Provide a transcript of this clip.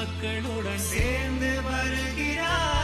மக்களுடன் சேர்ந்து வருகிறார்.